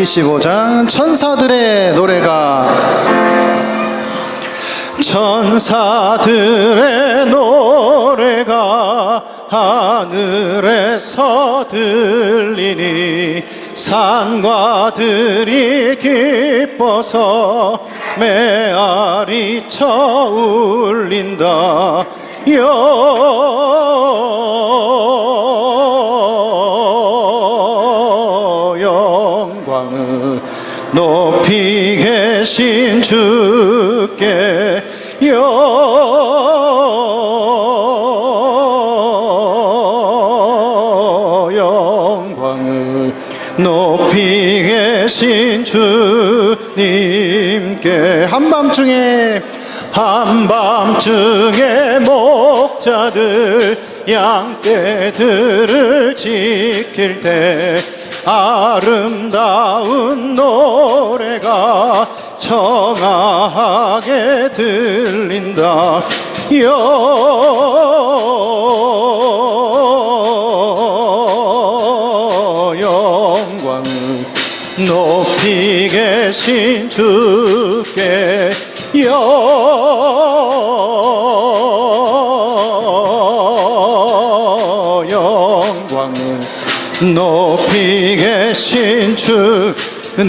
125장 천사들의 노래가 천사들의 노래가 하늘에서 들리니 산과 들이 기뻐서 메아리 쳐 울린다. 여 높이 계신 주께 여 영광을 높이 계신 주님께 한밤중에 한밤중에 목자들 양떼들을 지킬 때 아름다운 노래가 청아하게 들린다. 여 영광을 높이 계신 주께 여 높이 계신 주님께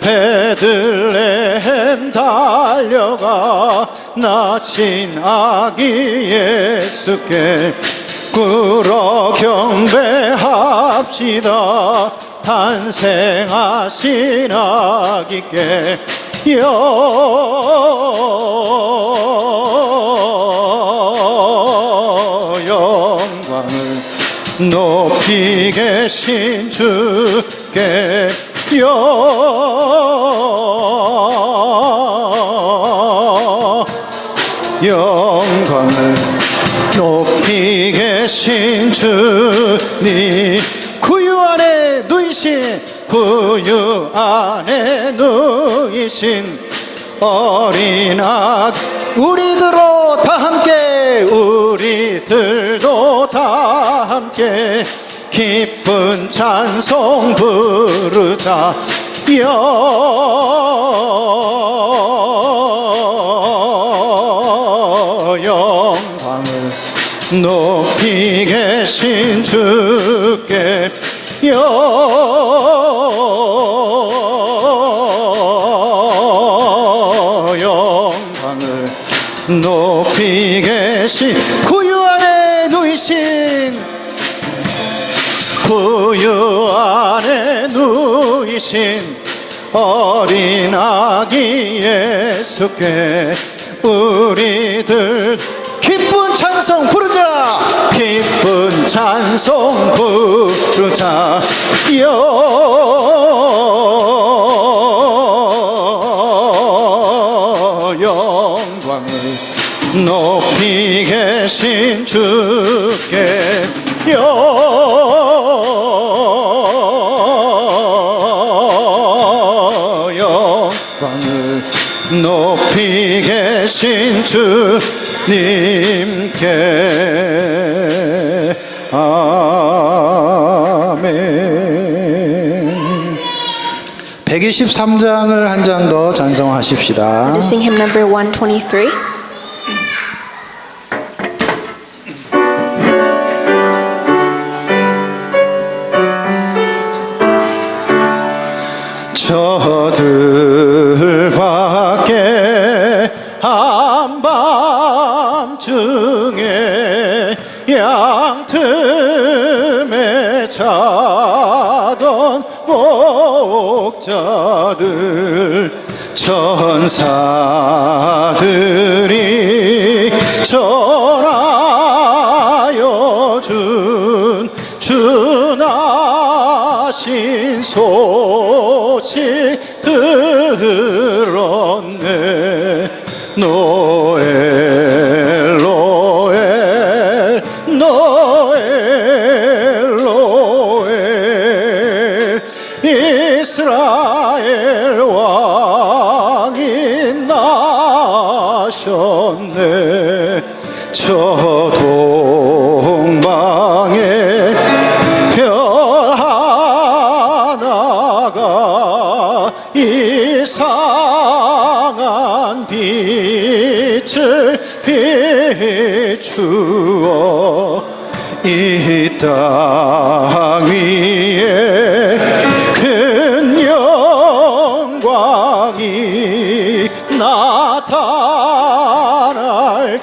베들레헴 달려가 낳으신 아기 예수께 꿇어 경배합시다. 탄생하신 아기께 여 높이 계신 주께 여 영광을 높이 계신 주님. 구유 안에 누이신 구유 안에 누이신 어린 아 우리들로 다 함께 우리들도 다 함께 기쁜 찬송 부르자. 여. 영광을 높이 계신 주께. 여 계신 구유 안에 누이신 구유 안에 누이신 어린 아기 예수께 우리들 기쁜 찬송 부르자. 기쁜 찬송 부르자. 여 영광을 높 영광을 높이 계신 주님께 아멘 123장을 한 장 더 찬송하십시다. Sing hymn number 123. 천사들이 전하여 준 주나신 소식 들었네. 노엘 하셨네. 저 동방에 별 하나가 이상한 빛을 비추어 이 땅 위에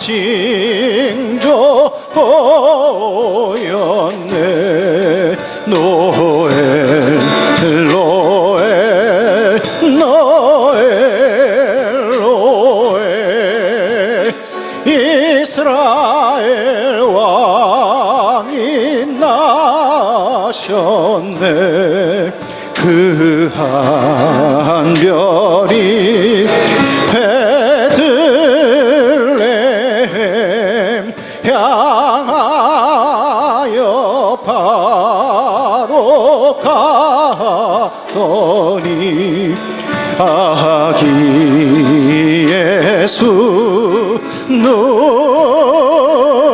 징조 보였네. 노엘 노엘 노엘 노엘. 이스라엘 왕이 나셨네. 그한 향하여 바로 가더니 아기 예수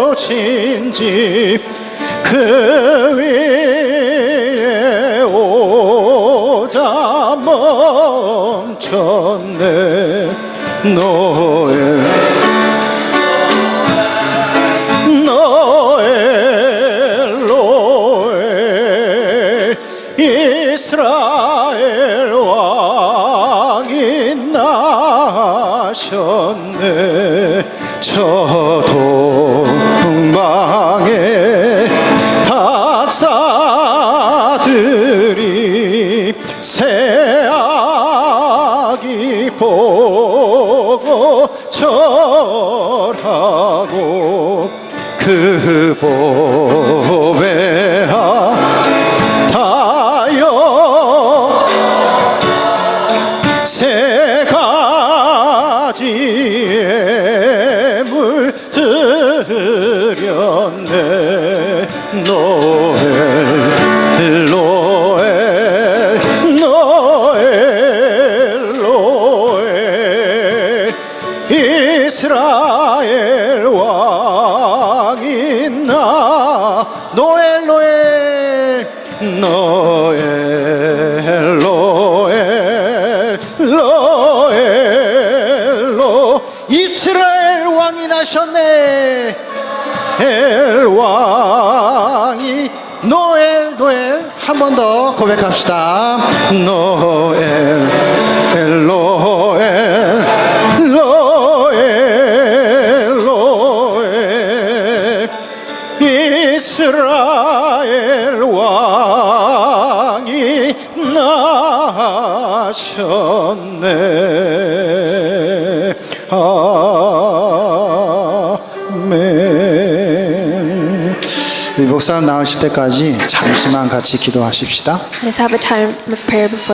누친 집그 위 노엘 노엘 노엘 로. 이스라엘 왕이 나셨네. 노엘 노엘. 한 번 더 고백합시다. 노엘 엘로엘 로엘 나셨네 아멘 우리 목사님 나오실 때까지 잠시만 같이 기도하십시다 Let's have a time of prayer before.